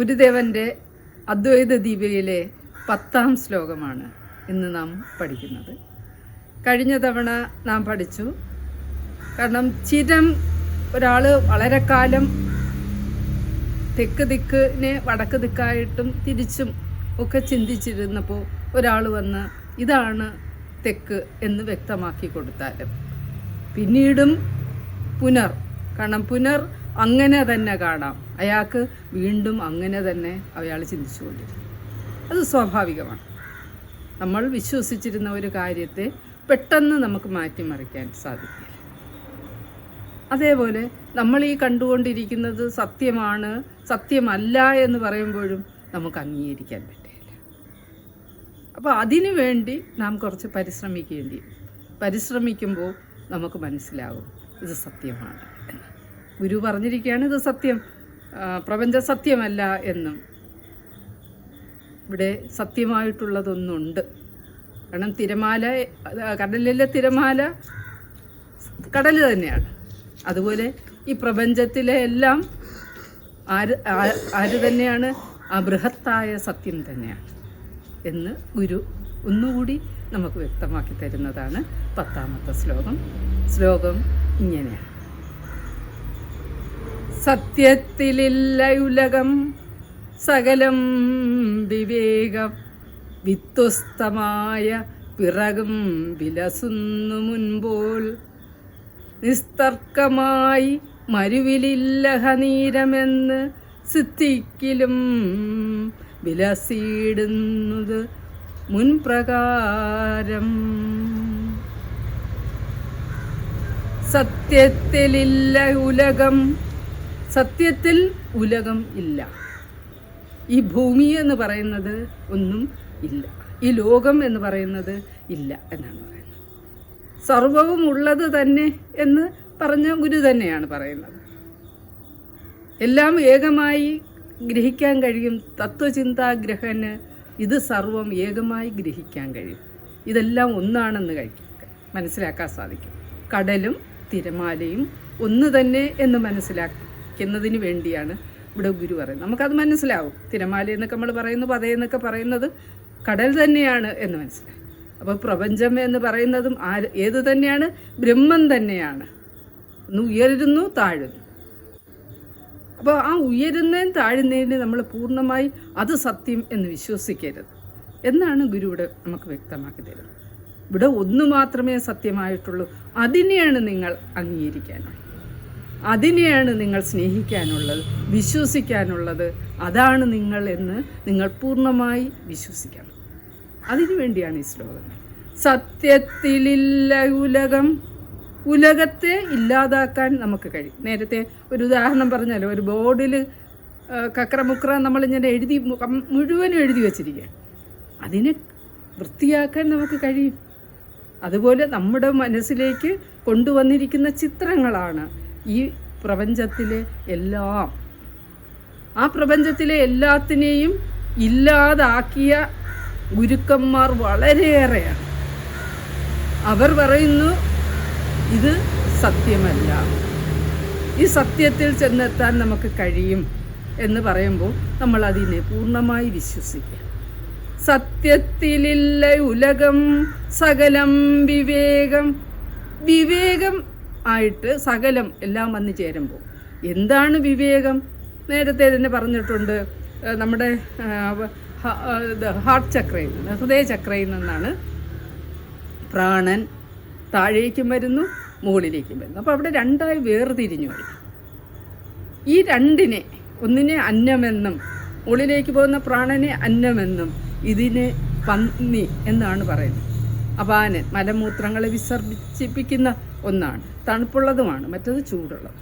ഗുരുദേവന്റെ അദ്വൈത ദീപികയിലെ പത്താം ശ്ലോകമാണ് ഇന്ന് നാം പഠിക്കുന്നത്. കഴിഞ്ഞ തവണ നാം പഠിച്ചു. കാരണം ചിരം ഒരാൾ വളരെ കാലം തെക്ക് ദിക്കിനെ വടക്ക് ദിക്കായിട്ടും തിരിച്ചും ഒക്കെ ചിന്തിച്ചിരുന്നപ്പോൾ ഒരാൾ വന്ന് ഇതാണ് തെക്ക് എന്ന് വ്യക്തമാക്കി കൊടുത്താലും. പിന്നീടും പുനർ. കാരണം പുനർ അങ്ങനെ തന്നെ കാണാം. അയാൾക്ക് വീണ്ടും അങ്ങനെ തന്നെ അയാൾ ചിന്തിച്ചുകൊണ്ടിരിക്കും. അത് സ്വാഭാവികമാണ്. നമ്മൾ വിശ്വസിച്ചിരുന്ന ഒരു കാര്യത്തെ പെട്ടെന്ന് നമുക്ക് മാറ്റിമറിക്കാൻ സാധിക്കില്ല. അതേപോലെ നമ്മൾ ഈ കണ്ടുകൊണ്ടിരിക്കുന്നത് സത്യമാണ് സത്യമല്ല എന്ന് പറയുമ്പോഴും നമുക്ക് അംഗീകരിക്കാൻ പറ്റില്ല. അപ്പോൾ അതിനു വേണ്ടി നാം കുറച്ച് പരിശ്രമിക്കേണ്ടി പരിശ്രമിക്കുമ്പോൾ നമുക്ക് മനസ്സിലാകും ഇത് സത്യമാണ്. ഗുരു പറഞ്ഞിരിക്കുകയാണ് ഇത് സത്യം. പ്രപഞ്ച സത്യമല്ല എന്നും. ഇവിടെ സത്യമായിട്ടുള്ളതൊന്നുണ്ട്. കാരണം തിരമാല കടലിലെ തിരമാല കടൽ തന്നെയാണ്. അതുപോലെ ഈ പ്രപഞ്ചത്തിലെ എല്ലാം ആര് ആര് തന്നെയാണ്? ആ ബൃഹത്തായ സത്യം തന്നെയാണ് എന്ന് ഗുരു ഒന്നുകൂടി നമുക്ക് വ്യക്തമാക്കി തരുന്നതാണ് പത്താമത്തെ ശ്ലോകം. ശ്ലോകം ഇങ്ങനെയാണ്. സത്യത്തിലില്ല ഉലകം സകലം വിവേകം വിത്വസ്തമായ പിറകും വിലസുന്നു മുൻപോൽ. നിസ്തർക്കമായി മരുവിലില്ലഹനീരമെന്ന് സിദ്ധിക്കിലും വിലസിയിടുന്നത് മുൻപ്രകാരം. സത്യത്തിലില്ല ഉലകം സത്യത്തിൽ ഉലകം ഇല്ല. ഈ ഭൂമി എന്ന് പറയുന്നത് ഒന്നും ഇല്ല. ഈ ലോകം എന്ന് പറയുന്നത് ഇല്ല എന്നാണ് പറയുന്നത്. സർവവും ഉള്ളത് തന്നെ എന്ന് പറഞ്ഞ ഗുരു തന്നെയാണ് പറയുന്നത്. എല്ലാം ഏകമായി ഗ്രഹിക്കാൻ കഴിയും. തത്വചിന്താഗ്രഹന് ഇത് സർവം ഏകമായി ഗ്രഹിക്കാൻ കഴിയും. ഇതെല്ലാം ഒന്നാണെന്ന് മനസ്സിലാക്കാൻ സാധിക്കും. കടലും തിരമാലയും ഒന്ന് തന്നെ എന്ന് മനസ്സിലാക്കുന്നതിന് വേണ്ടിയാണ് ഇവിടെ ഗുരു പറയുന്നത്. നമുക്കത് മനസ്സിലാവും. തിരമാല എന്നൊക്കെ നമ്മൾ പറയുന്നു പതയെന്നൊക്കെ പറയുന്നത് കടൽ തന്നെയാണ് എന്ന് മനസ്സിലായി. അപ്പോൾ പ്രപഞ്ചം എന്ന് പറയുന്നതും ആര് ഏത് തന്നെയാണ്? ബ്രഹ്മം തന്നെയാണ്. ഒന്ന് ഉയരുന്നു താഴുന്നു. അപ്പോൾ ആ ഉയരുന്നതും താഴുന്നതിന് നമ്മൾ പൂർണമായി അത് സത്യം എന്ന് വിശ്വസിക്കരുത്. എന്നാണ് ഗുരു ഇവിടെ നമുക്ക് വ്യക്തമാക്കി തരുന്നത്. ഇവിടെ ഒന്നു മാത്രമേ സത്യമായിട്ടുള്ളൂ. അതിനെയാണ് നിങ്ങൾ അംഗീകരിക്കാനുള്ളത് അതിനെയാണ് നിങ്ങൾ സ്നേഹിക്കാനുള്ളത് വിശ്വസിക്കാനുള്ളത്. അതാണ് നിങ്ങൾ എന്ന് നിങ്ങൾ പൂർണമായി വിശ്വസിക്കണം. അതിനു വേണ്ടിയാണ് ഈ ശ്ലോകങ്ങൾ സത്യത്തിലില്ല ഉലകം. ഉലകത്തെ ഇല്ലാതാക്കാൻ നമുക്ക് കഴിയും. നേരത്തെ ഒരു ഉദാഹരണം പറഞ്ഞാലോ ഒരു ബോർഡിൽ കക്രമുക്ര നമ്മളിങ്ങനെ എഴുതി മുഴുവനും എഴുതി വച്ചിരിക്കുക അതിനെ വൃത്തിയാക്കാൻ നമുക്ക് കഴിയും. അതുപോലെ നമ്മുടെ മനസ്സിലേക്ക് കൊണ്ടുവന്നിരിക്കുന്ന ചിത്രങ്ങളാണ് ഈ പ്രപഞ്ചത്തിലെ എല്ലാം ആ പ്രപഞ്ചത്തിലെ എല്ലാത്തിനെയും ഇല്ലാതാക്കിയ ഗുരുക്കന്മാർ വളരെയേറെയാണ്. അവർ പറയുന്നു ഇത് സത്യമല്ല. ഈ സത്യത്തിൽ ചെന്നെത്താൻ നമുക്ക് കഴിയും എന്ന് പറയുമ്പോൾ നമ്മൾ അതിനെ പൂർണമായി വിശ്വസിക്കുക. സത്യത്തിലില്ല ഉലകം സകലം വിവേകം. വിവേകം ആയിട്ട് സകലം എല്ലാം വന്നു ചേരുമ്പോൾ എന്താണ് വിവേകം? നേരത്തെ തന്നെ പറഞ്ഞിട്ടുണ്ട് നമ്മുടെ ഹാർട്ട് ചക്രയിൽ നിന്ന് ഹൃദയ ചക്രയിൽ നിന്നാണ് പ്രാണൻ താഴേക്കും വരുന്നു മുകളിലേക്കും വരുന്നു. അപ്പോൾ അവിടെ രണ്ടായി വേർതിരിഞ്ഞു വരും. ഈ രണ്ടിനെ ഒന്നിനെ അന്നമെന്നും മുകളിലേക്ക് പോകുന്ന പ്രാണനെ അന്നമെന്നും ഇതിനെ പന്നി എന്നാണ് പറയുന്നത്. അപാനൻ മലമൂത്രങ്ങളെ വിസർജിപ്പിക്കുന്ന ഒന്നാണ്. തണുപ്പുള്ളതുമാണ് മറ്റത് ചൂടുള്ളത്.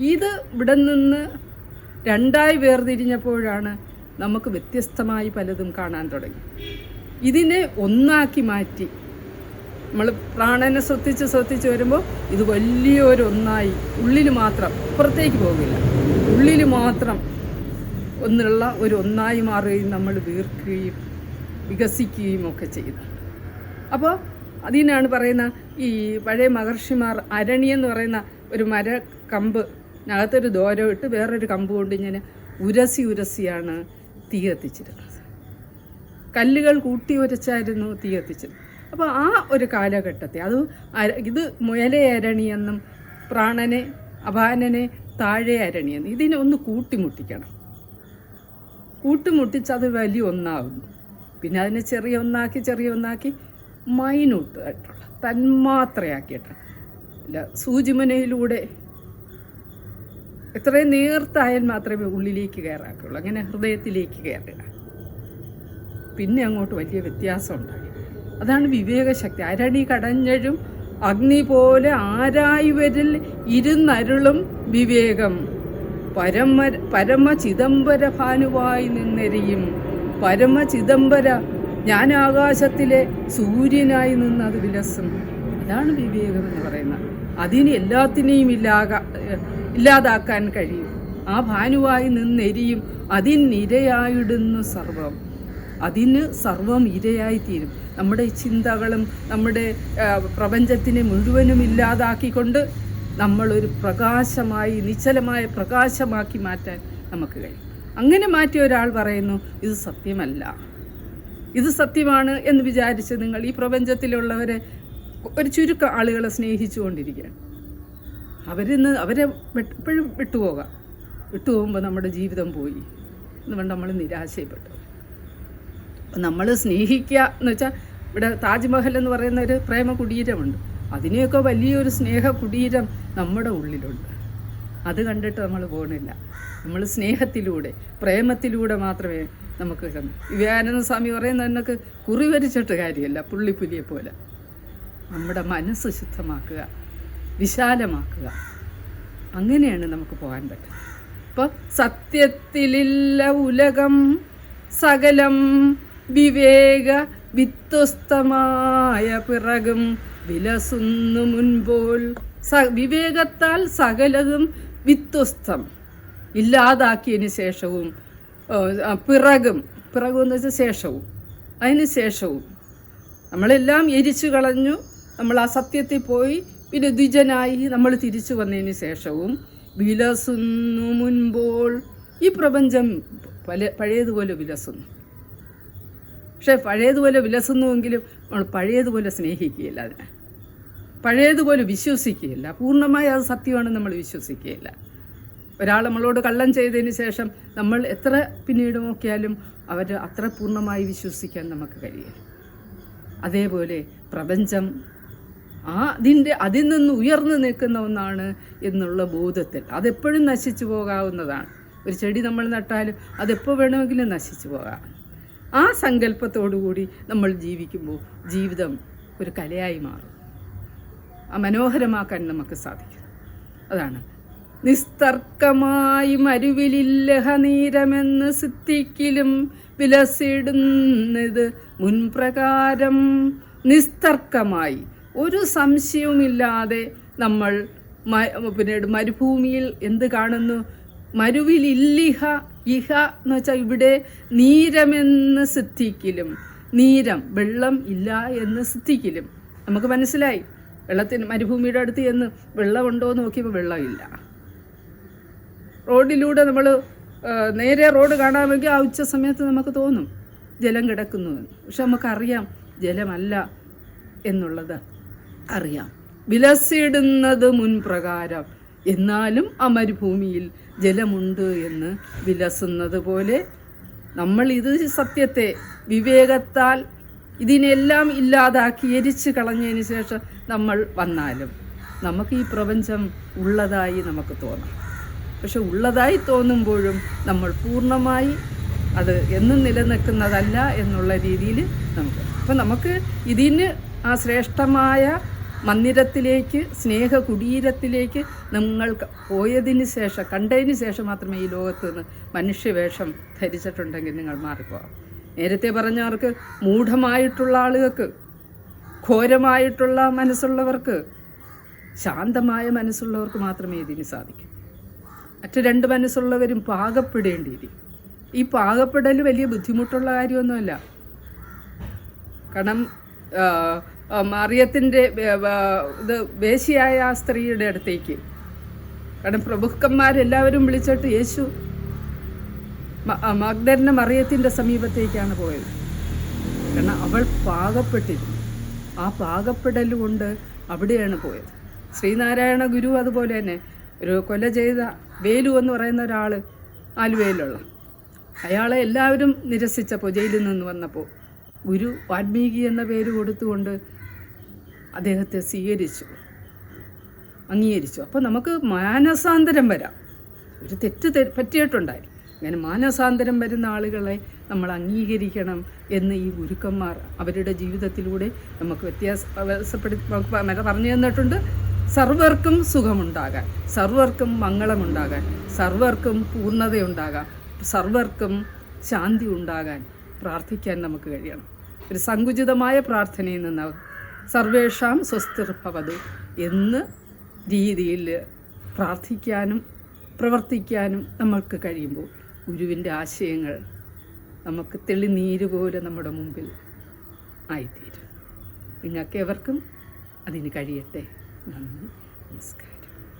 ഇത് ഇവിടെ നിന്ന് രണ്ടായി വേർതിരിഞ്ഞപ്പോഴാണ് നമുക്ക് വ്യത്യസ്തമായി പലതും കാണാൻ തുടങ്ങി. ഇതിനെ ഒന്നാക്കി മാറ്റി നമ്മൾ പ്രാണനെ ശ്രദ്ധിച്ച് ശ്രദ്ധിച്ച് വരുമ്പോൾ ഇത് വലിയൊരൊന്നായി ഉള്ളിൽ മാത്രം പുറത്തേക്ക് പോകില്ല. ഉള്ളിൽ മാത്രം ഒന്നുള്ള ഒരു ഒന്നായി മാറുകയും നമ്മൾ വീർക്കുകയും വികസിക്കുകയും ഒക്കെ ചെയ്യുന്നു. അപ്പോൾ അതിനാണ് പറയുന്ന ഈ പഴയ മഹർഷിമാർ അരണി എന്ന് പറയുന്ന ഒരു മര കമ്പ് അകത്തൊരു ദോരം ഇട്ട് വേറൊരു കമ്പ് കൊണ്ട് ഇങ്ങനെ ഉരസി ഉരസിയാണ് തീ കത്തിച്ചിരുന്നത്. കല്ലുകൾ കൂട്ടി ഉരച്ചായിരുന്നു തീ കത്തിച്ചത്. അപ്പോൾ ആ ഒരു കാലഘട്ടത്തെ അത് ഇത് മുയലെ അരണിയെന്നും പ്രാണനെ അപാനനെ താഴെ അരണിയെന്നും ഇതിനെ ഒന്ന് കൂട്ടിമുട്ടിക്കണം കൂട്ടിമുട്ടിച്ച് അത് വലിയ ഒന്നാകുന്നു പിന്നെ അതിനെ ചെറിയ ഒന്നാക്കി ചെറിയ ഒന്നാക്കി മൈന്യൂട്ട് ആയിട്ടുള്ള തന്മാത്രയാക്കിയിട്ട് ഇല്ല സൂചിമനയിലൂടെ എത്രയും നേർത്തായാൽ മാത്രമേ ഉള്ളിലേക്ക് കയറാക്കുള്ളൂ. അങ്ങനെ ഹൃദയത്തിലേക്ക് കയറുക പിന്നെ അങ്ങോട്ട് വലിയ വ്യത്യാസം ഉണ്ടായി. അതാണ് വിവേകശക്തി. അരണി കടഞ്ഞഴും അഗ്നി പോലെ ആരായുവരിൽ ഇരുന്നരുളും വിവേകം. പരമ പരമ ചിദംബര ഭാനുവായി നിന്നെരിയും. പരമ ചിദംബര ഞാൻ ആകാശത്തിലെ സൂര്യനായി നിന്ന് അത് വിലസും. അതാണ് വിവേകം എന്ന് പറയുന്നത്. അതിന് എല്ലാത്തിനെയും ഇല്ലാക ഇല്ലാതാക്കാൻ കഴിയും. ആ ഭാനുവായി നിന്നെരിയും അതിനിരയായിടുന്നു സർവം. അതിന് സർവം ഇരയായിത്തീരും. നമ്മുടെ ചിന്തകളും നമ്മുടെ പ്രപഞ്ചത്തിനെ മുഴുവനും ഇല്ലാതാക്കിക്കൊണ്ട് നമ്മളൊരു പ്രകാശമായി നിശ്ചലമായ പ്രകാശമാക്കി മാറ്റാൻ നമുക്ക് കഴിയും. അങ്ങനെ മാറ്റിയ ഒരാൾ പറയുന്നു ഇത് സത്യമല്ല. ഇത് സത്യമാണ് എന്ന് വിചാരിച്ച് നിങ്ങൾ ഈ പ്രപഞ്ചത്തിലുള്ളവരെ ഒരു ചുരുക്കം ആളുകളെ സ്നേഹിച്ചുകൊണ്ടിരിക്കുകയാണ്. അവരിന്ന് അവരെ എപ്പോഴും വിട്ടുപോകാം. വിട്ടുപോകുമ്പോൾ നമ്മുടെ ജീവിതം പോയി. എന്നുകൊണ്ട് നമ്മൾ നിരാശയപ്പെട്ടു. നമ്മൾ സ്നേഹിക്കുക എന്ന് വെച്ചാൽ ഇവിടെ താജ്മഹൽ എന്ന് പറയുന്ന ഒരു പ്രേമ കുടീരമുണ്ട് അതിനെയൊക്കെ വലിയൊരു സ്നേഹ കുടീരം നമ്മുടെ ഉള്ളിലുണ്ട്. അത് കണ്ടിട്ട് നമ്മൾ പോകണില്ല നമ്മൾ സ്നേഹത്തിലൂടെ പ്രേമത്തിലൂടെ മാത്രമേ നമുക്ക് കിട്ടുന്നു വിവേകാനന്ദ സ്വാമി പറയുന്നത് എന്നൊക്കെ കുറി വരിച്ചിട്ട് കാര്യമല്ല പുള്ളിപ്പുലിയെ പോലെ. നമ്മുടെ മനസ്സ് ശുദ്ധമാക്കുക വിശാലമാക്കുക. അങ്ങനെയാണ് നമുക്ക് പോകാൻ പറ്റുന്നത്. ഇപ്പോൾ സത്യത്തിലില്ല ഉലകം സകലം വിവേക വിത്വസ്തമായ പിറകും വിലസുന്നു മുൻപോൽ. സ വിവേകത്താൽ സകലതും വിത്വസ്തം ഇല്ലാതാക്കിയതിന് ശേഷവും പിറകും. പിറകും എന്ന് വെച്ചാൽ ശേഷവും. അതിന് ശേഷവും. നമ്മളെല്ലാം എരിച്ചു കളഞ്ഞു. നമ്മൾ ആ സത്യത്തിൽ പോയി. പിന്നെ ദ്വിജനായി നമ്മൾ തിരിച്ചു വന്നതിന് ശേഷവും വിലസുന്നു മുൻപോൾ. ഈ പ്രപഞ്ചം പല പഴയതുപോലെ വിലസുന്നു. പക്ഷേ പഴയതുപോലെ വിലസുന്നുവെങ്കിലും നമ്മൾ പഴയതുപോലെ സ്നേഹിക്കുകയില്ല അതിനെ. പഴയതുപോലെ വിശ്വസിക്കുകയില്ല. പൂർണമായി അത് സത്യമാണെന്ന് നമ്മൾ വിശ്വസിക്കുകയില്ല. ഒരാൾ നമ്മളോട് കള്ളം ചെയ്തതിന് ശേഷം നമ്മൾ എത്ര പിന്നീട് നോക്കിയാലും അവർ അത്ര പൂർണമായി വിശ്വസിക്കാൻ നമുക്ക് കഴിയില്ല. അതേപോലെ പ്രപഞ്ചം ആ അതിന്റെ അതിൽ നിന്ന് ഉയർന്നു നിൽക്കുന്ന ഒന്നാണ് എന്നുള്ള ബോധത്തിൽ അതെപ്പോഴും നശിച്ചു പോകാവുന്നതാണ്. ഒരു ചെടി നമ്മൾ നട്ടാലും അതെപ്പോൾ വേണമെങ്കിലും നശിച്ചു പോകാം. ആ സങ്കല്പത്തോടു കൂടി നമ്മൾ ജീവിക്കുമ്പോൾ ജീവിതം ഒരു കലയായി മാറും. മനോഹരമാക്കാൻ നമുക്ക് സാധിക്കും. അതാണ്. നിസ്തർക്കമായി മരുവിലില്ലഹ നീരമെന്ന് സിദ്ധിക്കിലും വിലസിടുന്നത് മുൻപ്രകാരം നിസ്തർക്കമായി. ഒരു സംശയവുമില്ലാതെ നമ്മൾ പിന്നെ പിന്നീട് മരുഭൂമിയിൽ എന്ത് കാണുന്നു? മരുവിലില്ലിഹ ഇഹ എന്ന് വെച്ചാൽ ഇവിടെ നീരമെന്ന് സിദ്ധിക്കിലും നീരം വെള്ളം ഇല്ല എന്ന് സിദ്ധിക്കിലും നമുക്ക് മനസ്സിലായി? വെള്ളത്തിന് മരുഭൂമിയുടെ അടുത്ത് ചെന്ന് വെള്ളമുണ്ടോ എന്ന് നോക്കിയപ്പോൾ വെള്ളമില്ല. റോഡിലൂടെ നമ്മൾ നേരെ റോഡ് കാണാമെങ്കിൽ ആ ഉച്ച സമയത്ത് നമുക്ക് തോന്നും ജലം കിടക്കുന്നു എന്ന്. പക്ഷെ നമുക്കറിയാം ജലമല്ല എന്നുള്ളത് അറിയാം. വിലസിടുന്നത് മുൻപ്രകാരം. എന്നാലും ആ മരുഭൂമിയിൽ ജലമുണ്ട് എന്ന് വിലസുന്നത് പോലെ നമ്മൾ ഇത് സത്യത്തെ വിവേകത്താൽ ഇതിനെല്ലാം ഇല്ലാതാക്കി എരിച്ചു കളഞ്ഞതിന് ശേഷം നമ്മൾ വന്നാലും നമുക്ക് ഈ പ്രപഞ്ചം ഉള്ളതായി നമുക്ക് തോന്നാം. പക്ഷെ ഉള്ളതായി തോന്നുമ്പോഴും നമ്മൾ പൂർണമായി അത് എന്നും നിലനിൽക്കുന്നതല്ല എന്നുള്ള രീതിയിൽ നമുക്ക് അപ്പം നമുക്ക് ഇതിന് ആ ശ്രേഷ്ഠമായ മന്ദിരത്തിലേക്ക് സ്നേഹ കുടീരത്തിലേക്ക് നിങ്ങൾ പോയതിന് ശേഷം കണ്ടതിന് ശേഷം മാത്രമേ ഈ ലോകത്ത് നിന്ന് മനുഷ്യവേഷം ധരിച്ചിട്ടുണ്ടെങ്കിൽ നിങ്ങൾ മാറിപ്പോകാം നേരത്തെ പറഞ്ഞവർക്ക് മൂഢമായിട്ടുള്ള ആളുകൾക്ക് ഘോരമായിട്ടുള്ള മനസ്സുള്ളവർക്ക് ശാന്തമായ മനസ്സുള്ളവർക്ക് മാത്രമേ ഇതിന് സാധിക്കൂ. മറ്റു രണ്ട് മനസ്സുള്ളവരും പാകപ്പെടേണ്ടിയിരിക്കും ഈ പാകപ്പെടൽ വലിയ ബുദ്ധിമുട്ടുള്ള കാര്യമൊന്നുമല്ല. കാരണം മറിയത്തിന്റെ ഇത് വേശിയായ ആ സ്ത്രീയുടെ അടുത്തേക്ക്. കാരണം പ്രഭുക്കന്മാരെല്ലാവരും വിളിച്ചിട്ട് യേശു മ- ആ മഗ്ദലിന മറിയത്തിന്റെ സമീപത്തേക്കാണ് പോയത്. കാരണം അവൾ പാകപ്പെട്ടിരുന്നു. ആ പാകപ്പെടൽ കൊണ്ട് അവിടെയാണ് പോയത്. ശ്രീനാരായണ ഗുരു അതുപോലെ തന്നെ ഒരു കൊല ചെയ്ത വേലു എന്ന് പറയുന്ന ഒരാൾ ആലുവയിലുള്ള. അയാളെ എല്ലാവരും നിരസിച്ചപ്പോൾ ജയിലിൽ നിന്ന് വന്നപ്പോൾ ഗുരു വാൽമീകി എന്ന പേര് കൊടുത്തുകൊണ്ട് അദ്ദേഹത്തെ സ്വീകരിച്ചു. അംഗീകരിച്ചു. അപ്പോൾ നമുക്ക് മാനസാന്തരം വരാം. ഒരു തെറ്റ് പറ്റിയിട്ടുണ്ടായി. അങ്ങനെ മാനസാന്തരം വരുന്ന ആളുകളെ നമ്മൾ അംഗീകരിക്കണം എന്ന് ഈ ഗുരുക്കന്മാർ അവരുടെ ജീവിതത്തിലൂടെ നമുക്ക് വ്യത്യാസ വ്യത്യാസപ്പെടുത്തി നമുക്ക് പറഞ്ഞു തന്നിട്ടുണ്ട്. സർവർക്കും സുഖമുണ്ടാകാൻ സർവർക്കും മംഗളമുണ്ടാകാൻ സർവർക്കും പൂർണതയുണ്ടാകാൻ സർവർക്കും ശാന്തി ഉണ്ടാകാൻ പ്രാർത്ഥിക്കാൻ നമുക്ക് കഴിയണം. ഒരു സങ്കുചിതമായ പ്രാർത്ഥനയിൽ നിന്ന് സർവേഷാം സ്വസ്ഥിർഭവതു എന്ന് രീതിയിൽ പ്രാർത്ഥിക്കാനും പ്രവർത്തിക്കാനും നമ്മൾക്ക് കഴിയുമ്പോൾ ഗുരുവിന്റെ ആശയങ്ങൾ നമുക്ക് തെളിനീര് പോലെ നമ്മുടെ മുമ്പിൽ ആയിത്തീരും. നിങ്ങൾക്ക് എവർക്കും അതിന് കഴിയട്ടെ. നന്ദി. നമസ്കാരം.